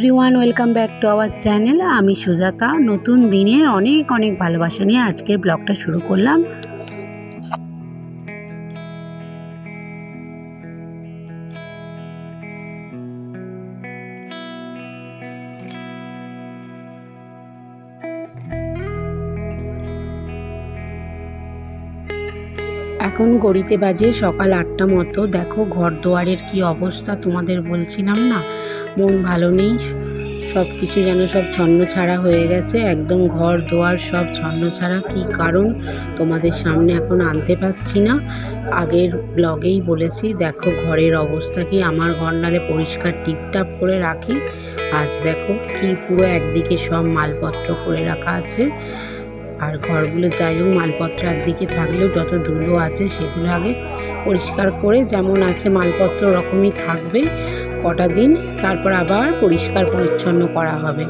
Everyone welcome back to our channel আমি সুজাতা। নতুন দিনের অনেক অনেক ভালোবাসা নিয়ে আজকের ব্লগটা শুরু করলাম। এখন গড়িতে বাজে সকাল আটটা মতো। দেখো ঘর দুয়ারের কি অবস্থা তোমাদের বলছিলাম না? মন ভালো নেই সব কিছু যেন সব ছন্ন ছাড়া হয়ে গেছে, একদম ঘর দুয়ার সব ছন্ন ছাড়া কী কারণ তোমাদের সামনে এখন আনতে পারছি না। আগের ব্লগেই বলেছি, দেখো ঘরের অবস্থা কি, আমার ঘর নালে পরিষ্কার টিপটাপ করে রাখি। আজ দেখো কি পুরো একদিকে সব মালপত্র করে রাখা আছে। আর ঘরগুলো যাই হোক, মালপত্র একদিকে থাকলেও যত ধুলো আছে সেগুলো আগে পরিষ্কার করে যেমন আছে মালপত্র ওরকমই থাকবে। কটা দিন তারপর আবার পরিষ্কার পরিচ্ছন্ন করা হবে।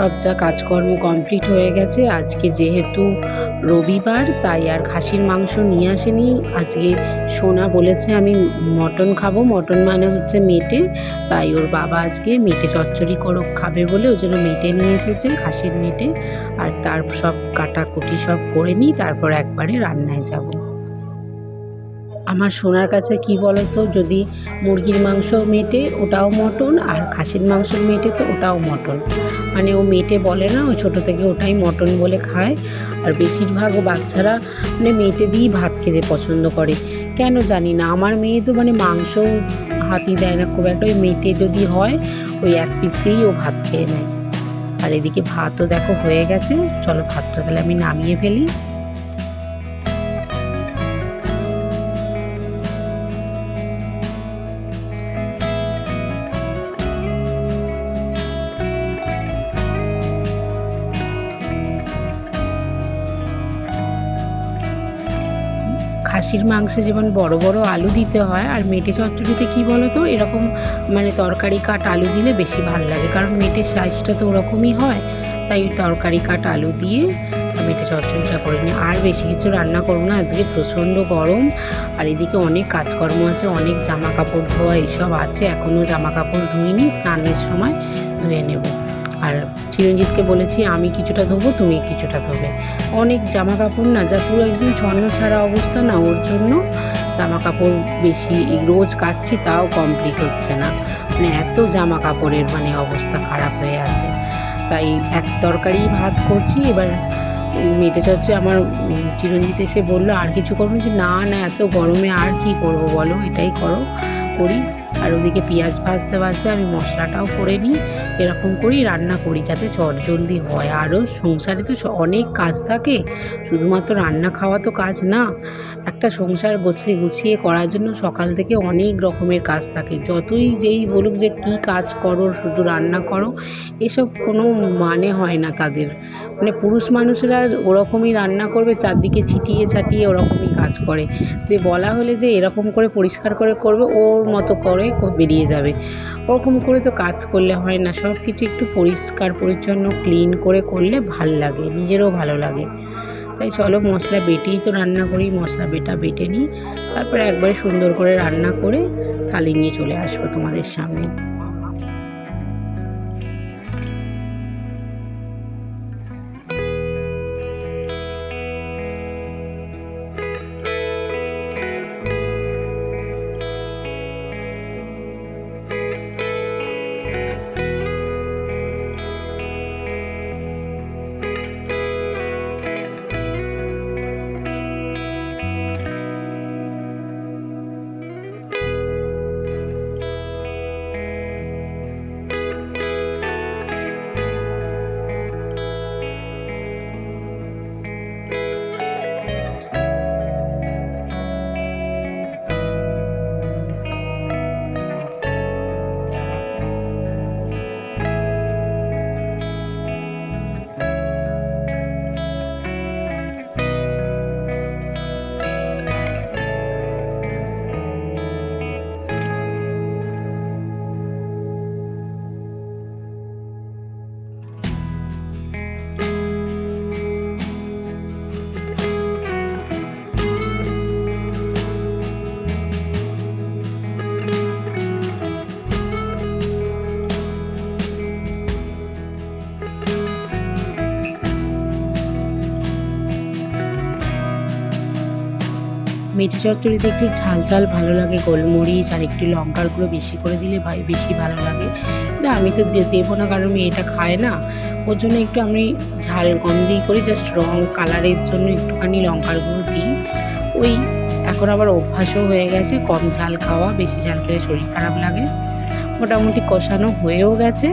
সব যা কাজকর্ম কমপ্লিট হয়ে গেছে, আজকে যেহেতু রবিবার, তাই আর খাসির মাংস নিয়ে আসেনি। আজকে সোনা বলেছে আমি মটন খাব, মটন মানে হচ্ছে মেটে, তাই ওর বাবা আজকে মেটে চচ্চড়ি করো খাবে বলে ওই জন্য মেটে নিয়ে এসেছে, খাসির মেটে। আর তার সব কাটাকুটি সব করে নিই, তারপর একবারে রান্নায় যাব। আমার সোনার কাছে কি বলো তো যদি মুরগির মাংস মেটে ওটাও মটন আর খাসির মাংস মেটে তো ওটাও মটন। মানে ও মেটে বলে না, ও ছোটো থেকে ওটাই মটন বলে খায়। আর বেশিরভাগ বাচ্চারা মানে মেটে দিয়েই ভাত খেতে পছন্দ করে। কেন জানি না, আমার মেয়ে তো মানে মাংস হাতি দেয় না খুব একটা। ওই মেটে যদি হয়, ওই এক পিস দিয়েই ও ভাত খেয়ে নেয়। আর এদিকে ভাতও দেখো হয়ে গেছে। চলো ভাতটা তাহলে আমি নামিয়ে ফেলি। খাসির মাংসে যেমন বড় বড় আলু দিতে হয়, আর মেটে চচ্চড়িতে কী বলো তো এরকম মানে তরকারি কাট আলু দিলে বেশি ভালো লাগে। কারণ মেটের সাইজটা তো ওরকমই হয়, তাই তরকারি কাট আলু দিয়ে মেটে চচ্চড়িটা করে নিই। আর বেশি কিছু রান্না করব না, আজকে প্রচণ্ড গরম, আর এদিকে অনেক কাজকর্ম আছে, অনেক জামা কাপড় ধোয়া এইসব আছে এখনও জামা কাপড় ধুইনি, স্নানের সময় ধুয়ে নেব। আর চিরঞ্জিতকে বলেছি, আমি কিছুটা ধোবো, তুমি কিছুটা ধোবে। অনেক জামা কাপড় না, যা পুরো একদম ছন্ন ছাড়া অবস্থা না, ওর জন্য জামা কাপড় বেশি রোজ কাচ্ছি, তাও কমপ্লিট হচ্ছে না। মানে এত জামা কাপড়ের মানে অবস্থা খারাপ হয়ে আছে। তাই এক তরকারি ভাত করছি, এবার মেটে চচ্ছে আমার চিরঞ্জিত এসে বলল, আর কিছু করব যে, না না, এত গরমে আর কি করব বলো? এটাই করো, করি। আর ওদিকে পেঁয়াজ ভাজতে ভাজতে আমি মশলাটাও করে নিই, এরকম করেই রান্না করি যাতে চট জলদি হয়। আরও সংসারে তো অনেক কাজ থাকে, শুধুমাত্র রান্না খাওয়া তো কাজ না, একটা সংসার গুছিয়ে গুছিয়ে করার জন্য সকাল থেকে অনেক রকমের কাজ থাকে। যতই যেই বলুক যে কি কাজ করো, শুধু রান্না করো, এসব কোনো মানে হয় না তাদের। মানে পুরুষ মানুষেরা ওরকমই রান্না করবে, চারদিকে ছিটিয়ে ছাটিয়ে ওরকমই কাজ করে। যে বলা হলে যে এরকম করে পরিষ্কার করে করবে, ওর মতো করে বেরিয়ে যাবে। ওরকম করে তো কাজ করলে হয় না। সব কিছু একটু পরিষ্কার, পরিচ্ছন্ন ক্লিন করে করলে ভালো লাগে, নিজেরও ভালো লাগে। তাই চলো মশলা বেটেই তো রান্না করি, মশলা বেটা বেটে নিই। তারপরে একবারে সুন্দর করে রান্না করে থালি নিয়ে চলে আসব তোমাদের সামনে। মেথি চচ্চড়িতে একটু ঝাল ঝাল ভালো লাগে, গোলমরিচ আর একটু লঙ্কার গুঁড়ো বেশি করে দিলে ভাই বেশি ভালো লাগে। না, আমি তো দেবো না, কারণ মেয়েটা খায় না। ওর জন্য একটু আমি ঝাল কম দিই করি জাস্ট রং কালারের জন্য একটুখানি লঙ্কার গুঁড়ো দিই। ওই এখন আবার অভ্যাসও হয়ে গেছে, কম ঝাল খাওয়া, বেশি ঝাল খেলে শরীর খারাপ লাগে। মোটামুটি কষানো হয়েও গেছে,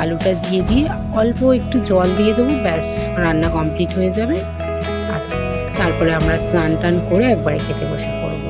আলুটা দিয়ে দিয়ে অল্প একটু জল দিয়ে দেবো, ব্যাস, রান্না কমপ্লিট হয়ে যাবে। আর তারপরে আমরা স্নান টান করে একবারে খেতে বসে পড়ব।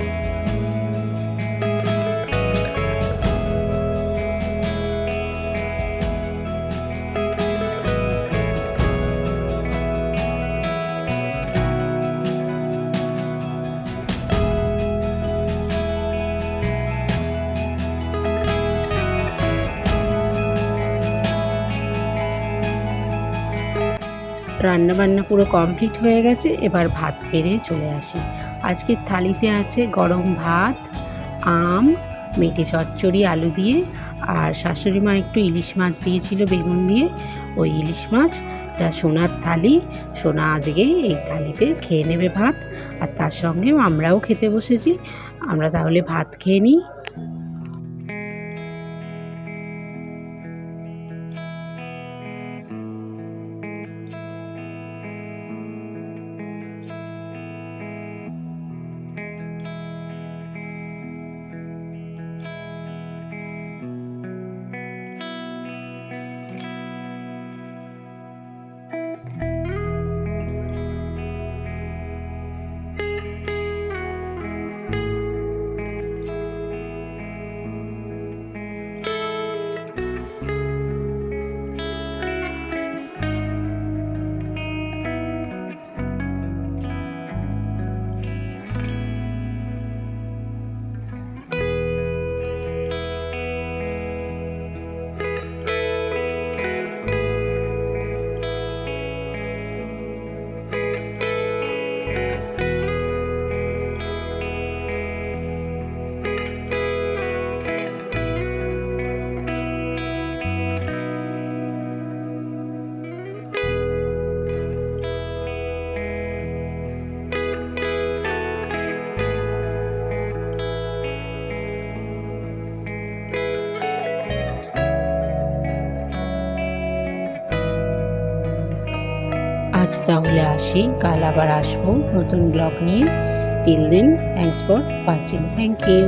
রান্না বান্না পুরো কমপ্লিট হয়ে গেছে, এবার ভাত বেড়ে চলে আসি। আজকের থালিতে আছে গরম ভাত, আম, মেটে চচ্চড়ি, আলু দিয়ে, আর শাশুড়ি মা একটু ইলিশ মাছ দিয়েছিল, বেগুন দিয়ে। ওই ইলিশ মাছটা সোনার থালি, সোনা আজকে এই থালিতে খেয়ে নেবে ভাত, আর তার সঙ্গে আমরাও খেতে বসেছি। আমরা তাহলে ভাত খেয়ে নিই। আজ তাহলে আসি। কাল আবার আসব নতুন ব্লগ নিয়ে। Till then thanks for watching thank you